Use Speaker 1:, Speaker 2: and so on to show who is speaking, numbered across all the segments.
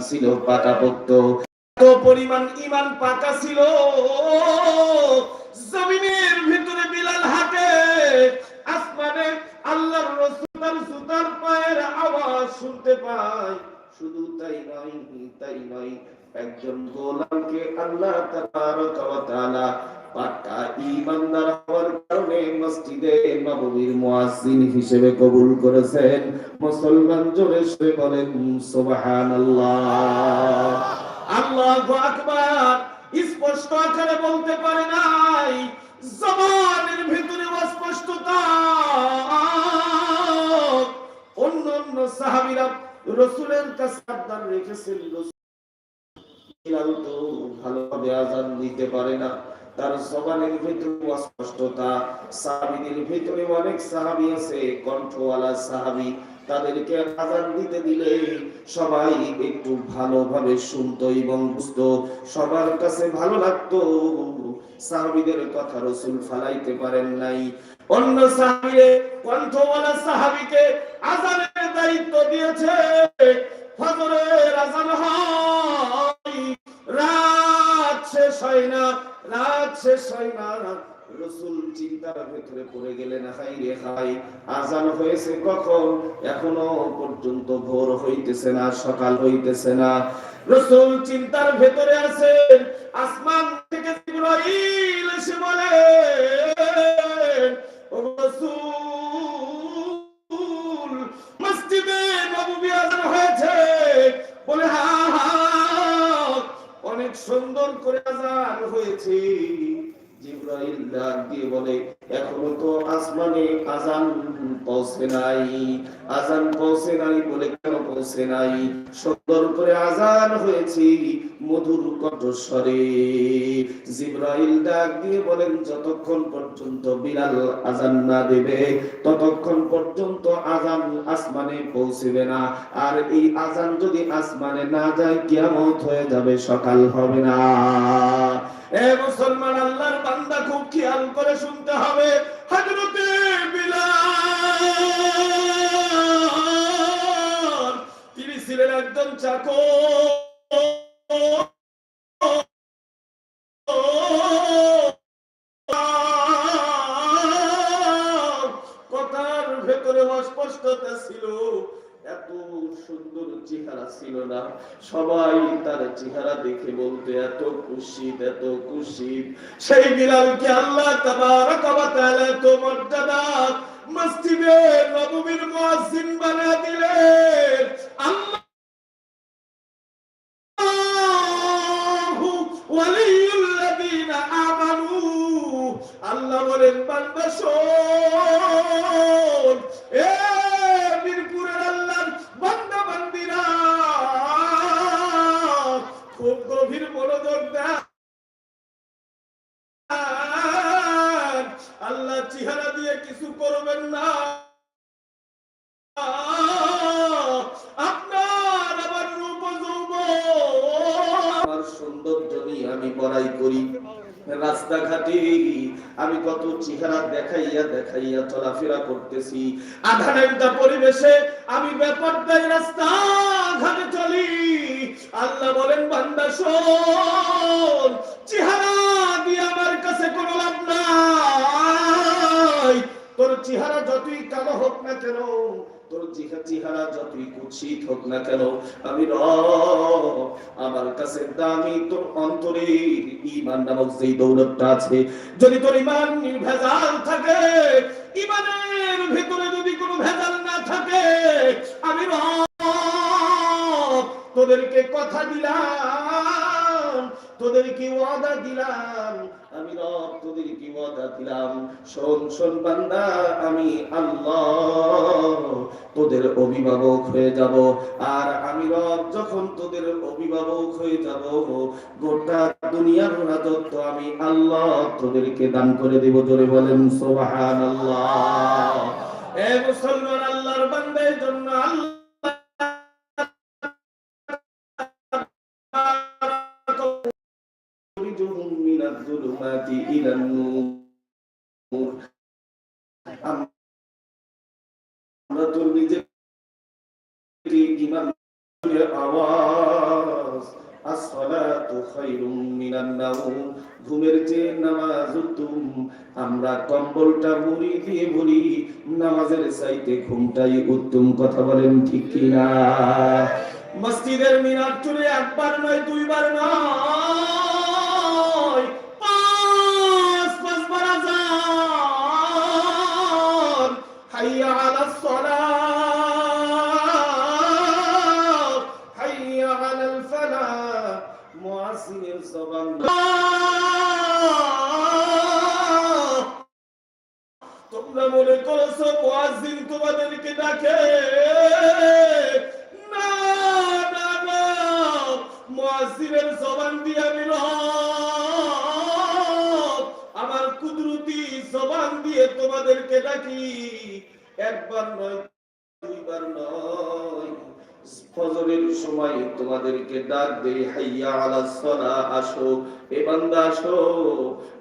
Speaker 1: ছিল পাকাপোক্ত এত পরিমাণ ইমান পাকা ছিল। জমিনের ভিতরে বিলাল হাতে আসমানে আল্লাহর রসুল সুতার পায়ের আওয়াজ শুনতে পায়। শুধু তাই নয় তাই নয়, একজন গোলামকে আল্লাহ হওয়ার কারণে মসজিদে মুয়াজ্জিন হিসেবে কবুল করেছেন। মুসলমান জোরে সরে বলেন আকবার। স্পষ্ট আকারে বলতে পারে নাই, জবানের ভিতরে অস্পষ্টতা। অন্য অন্য সাহাবীরা রসুলের কাছে আবদার রেখেছেন বিলাল তো ভালোভাবে আজান দিতে পারে না। তার জবানের ভিতরে অস্পষ্টতা সাহাবীদের ভিতরে অনেক সাহাবী আছে, কণ্ঠওয়ালা সাহাবী, তাদেরকে আজান দিতে দিলে সবাই একটু ভালোভাবে শুনতো এবং বুঝতো। সবার কাছে ভালো লাগতো, সাহাবিদের কথা রসুল ফালাইতে পারেন নাই। অন্য সাহাবীরে, কণ্ঠওয়ালা সাহাবিকে আজানের দায়িত্ব দিয়েছে। ফজরের আজান হয়। রাত শেষ হয় না, রাত শেষ হয় না। রসুল চিন্তার ভেতরে পড়ে গেলেন হাই রে হাই আজান হয়েছে কখন? এখনও পর্যন্ত ভোর হইতেছে না, সকাল হইতেছে না। রসুল চিন্তার ভেতরে আছেন, আসমান আসমানে আজান পৌঁছে নাই, আজান পৌঁছে নাই বলে কেন পৌঁছে নাই? সুন্দর করে আজান হয়েছে মধুর কণ্ঠস্বরে। জিব্রাইল ডাক দিয়ে বলেন, যতক্ষণ পর্যন্ত বিলাল আজান না দেবে, ততক্ষণ পর্যন্ত আজান আসমানে পৌঁছবে না। আর এই আজান যদি আসমানে না যায়, কিয়ামত হয়ে যাবে, সকাল হবে না। এ মুসলমান, আল্লাহর বান্দা খুব খেয়াল করে শুনতে হবে। তিনি ছিলেন একজন চাকর। কথার ভেতরে অস্পষ্টতা ছিল। এত সুন্দর চেহারা ছিল না। সবাই তার চেহারা দেখে বলতে, এত কুশিত এত কুশিত সেই বিলালকে আল্লাহ তাবারক দিলেন। আল্লাহু আল্লাহ বলেন, বান্দা বড়াই করি। রাস্তাঘাটে আমি কত চেহারা দেখাইয়া দেখাইয়া চলাফেরা করতেছি। আধা ঘণ্টা পরিবেশে আমি ব্যাপার দেয় রাস্তা ঘাটে চলি। আল্লাহ বলেন, বান্দা চেহারা চেহারা যতই কালো হোক না কেন, তোর চেহারা যতই কুৎসিত হোক না কেন, আমি আমার কাছে দামি তোর অন্তরের ইমান নামক যেই দৌলতটা আছে, যদি তোর ইমান ভেজাল থাকে ইমানের ভিতরে যদি কোনো ভেজাল না থাকে, আমি তোদেরকে কথা দিলাম। তোদেরকে ওয়াদা দিলাম। আমি রব, তোদেরকে ওয়াদা দিলাম। শোন শোন বান্দা, আমি আল্লাহ তোদের অভিভাবক হয়ে যাব। আর আমি রব, যখন তোদের অভিভাবক হয়ে যাব, গোটা দুনিয়ার রাজত্ব আমি আল্লাহ তোদেরকে দান করে দেব। জোরে বলেন, সুবহানাল্লাহ। এ মুসলমান, আল্লাহর বান্দার জন্য আল্লাহ আওয়াজ খায়রুম মিনান নাওম, ঘুমের নামাজ উত্তম, আমরা কম্বলটা মুড়ি দিয়ে বলি, নামাজের চাইতে ঘুমটাই উত্তম, কথা বলেন ঠিক কিনা? মসজিদের মিনার চুলে একবার নয়, দুইবার নয়, পাঁচ হাইয়া মুয়াজ্জিনের জবান দিয়া রব আমার কুদরতি জবান দিয়ে তোমাদেরকে ডাকি। একবার নয় সময় তোমাদেরকে ডাক দেই, হাইয়া আলা সলা আসো। এ বান্দা, আসো।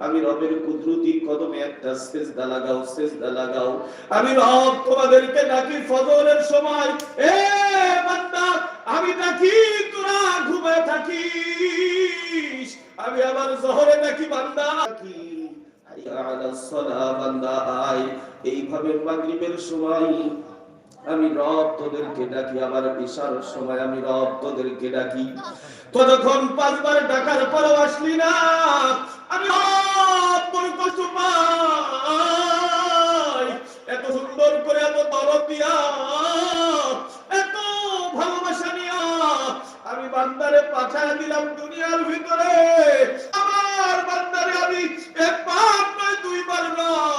Speaker 1: আমি রবের কুদরতি কদমে একটা সেজদা লাগাও সেজদা লাগাও। আমি রব তোমাদেরকে ডাকি ফজরের সময়। এ বান্দা, আমি ডাকি, তোরা ঘুমে থাকিস। আমি আবার জহরে ডাকি, বান্দা, ডাকি। হাইয়া আলা সলা বান্দা, আয়। এইভাবে মাগরিবের সময় আমি রব তোদেরকে ডাকি আবার বিশাল সময় আমি রব তোদেরকে ডাকি। ততক্ষণ পাঁচবার ডাকার পরও আসলি না, আমি এত সুন্দর করে, এত দরদ দিয়া, এত ভালোবাসা নিয়া আমি বান্দারে পাঠায় দিলাম দুনিয়ার ভিতরে। আমার বান্দারে আমি একবার নয়, দুইবার নয়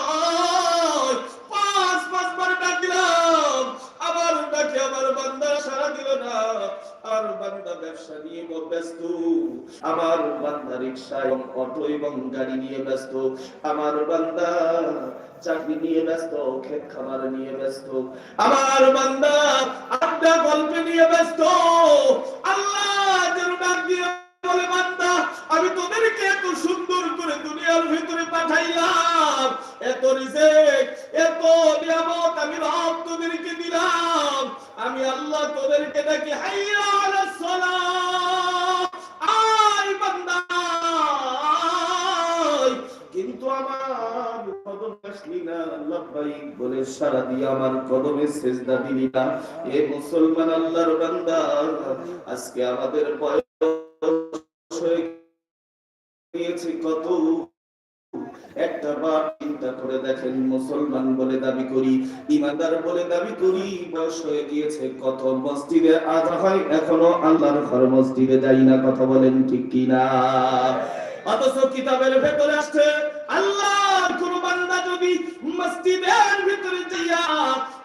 Speaker 1: ব্যস্ত আমার বান্দা রিক্সা এবং অটো এবং গাড়ি নিয়ে ব্যস্ত। আমার বান্দা চাকরি নিয়ে ব্যস্ত, ক্ষেত খামার নিয়ে ব্যস্ত। আমার বান্দা আড্ডা গল্পে নিয়ে ব্যস্ত। আল্লাহ বলে, বান্দা, আমি তোদেরকে এত সুন্দর করে দুনিয়ার ভিতরে পাঠাইলাম। এত রিজেক মুসলমান আল্লাহর আজকে আমাদের বয়স কত। একটা বার চিন্তা করে দেখেন, মুসলমান বলে দাবি করি, ইমানদার বলে দাবি করি, বয়স হয়ে গিয়েছে কত। মসজিদে আজা হয়, এখনও আল্লাহর ঘর মসজিদে যাই না, কথা বলেন ঠিক কিনা? অথচ কিতাবের ভেতরে আসছে আল্লাহর কোন যদি মসজিদের ভিতরে যাইয়া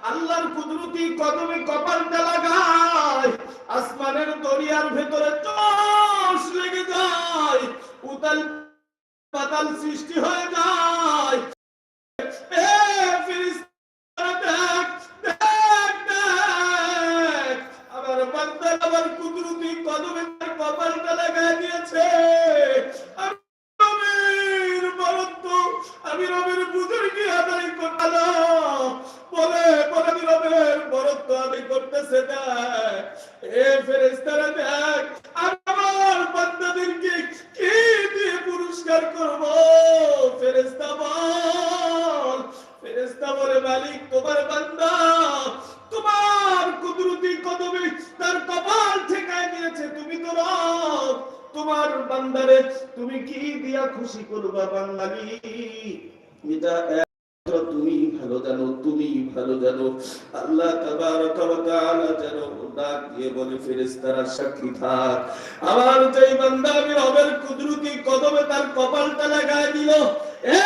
Speaker 1: আল্লাহর কুদরতি কদমে কপালটা লাগায়, আসমানের দরিয়ার ভেতরে চোষ লেগে যায়, উতাল পাতাল সৃষ্টি হয়ে যায়। আমার কুদরতি কদমে কপালটা লাগায় দিয়েছে পুরস্কার করব। ফেরেস্তা বল ফেরেস্তা বলে, মালিক, তোমার বান্দা, তোমার কুদরতি কদমে তার কপাল ঠেকায় তুমি তো রব। তোমার বান্দারে, তুমি কি দিয়া খুশি করবা বাঙালি? এটা তুমি ভালো জানো তুমি ভালো জানো। আল্লাহ ডাক দিয়ে বলে সাক্ষী থাক। আমার যেই বান্দা আমি রবের কুদরতি কদমে তার কপালটা লাগায় দিল এ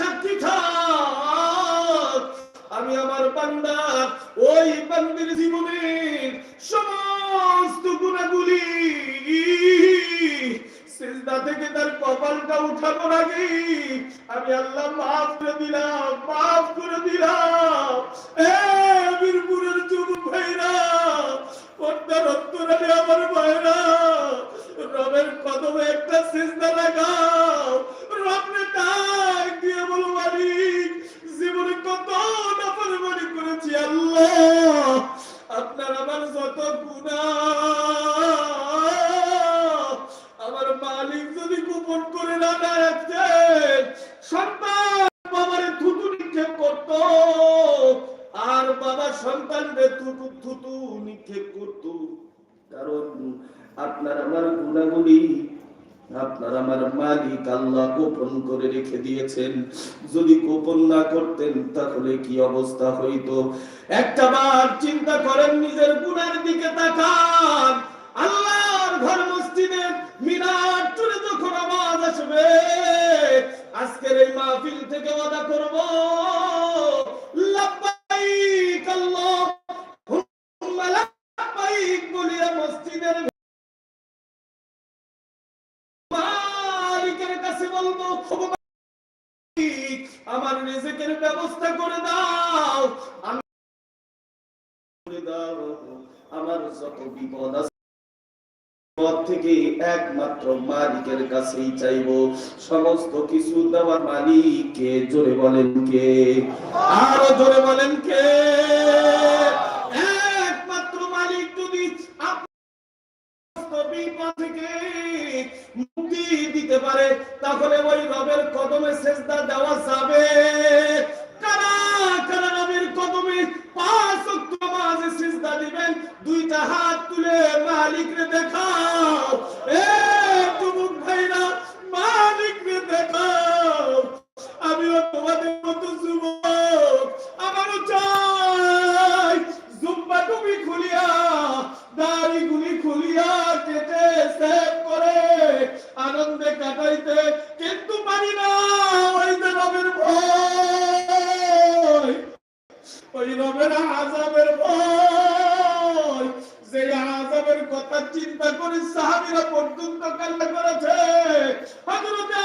Speaker 1: সাক্ষী থাক। আমি আমার বান্দা, ওই বান্দির জীবনের সমস্ত গুণাগুলি সিজদা থেকে তার কপালটা আগে আমি আল্লাহ মাফ করে দিলাম, মাফ করে দিলাম। এ বীরপুরের যুবক ভাইরা পর্দার অন্তরালে আমার ভাইরা, রবের কদমে একটা সিজদা লাগাও। রবনে ডাক দিয়ে বলো, মালিক, জীবনে কত নাফরমানি করেছি আল্লাহ। আপনার আমার যত গুনাহ নিক্ষেপ করত কারণ আপনার আমার গুণাগুলি, আপনার আমার মালিক আল্লাহ গোপন করে রেখে দিয়েছেন। যদি গোপন না করতেন, তাহলে কি অবস্থা হইত? একটা বার চিন্তা করেন, নিজের গুণের দিকে তাকান। আল্লাহর ঘর মসজিদে মিনার চুরে যখন আওয়াজ আসবে, আজকের এই মাহফিল থেকে ওয়াদা করব আল্লাহ। লাব্বাইক বলিয়া মসজিদের মালিকের কাছে বলব আমার রিজিকের ব্যবস্থা করে দাও। আমি করে দাও। আমার যত বিপদ আছে থেকে একমাত্র মালিকের কাছেই চাইব। সমস্ত কিছু দেওয়ার মালিককে জোরে বলেন কে? আরও জোরে বলেন কে? দিতে পারে, তাহলে ওই রবের কদমে সেজদা দেওয়া যাবে। কদমে পাঁচ দুইটা হাত তুলে মালিকরে দেখাও চিন্তা করে সাহাবিরা পর্যন্ত কান্না করেছে। হযরতে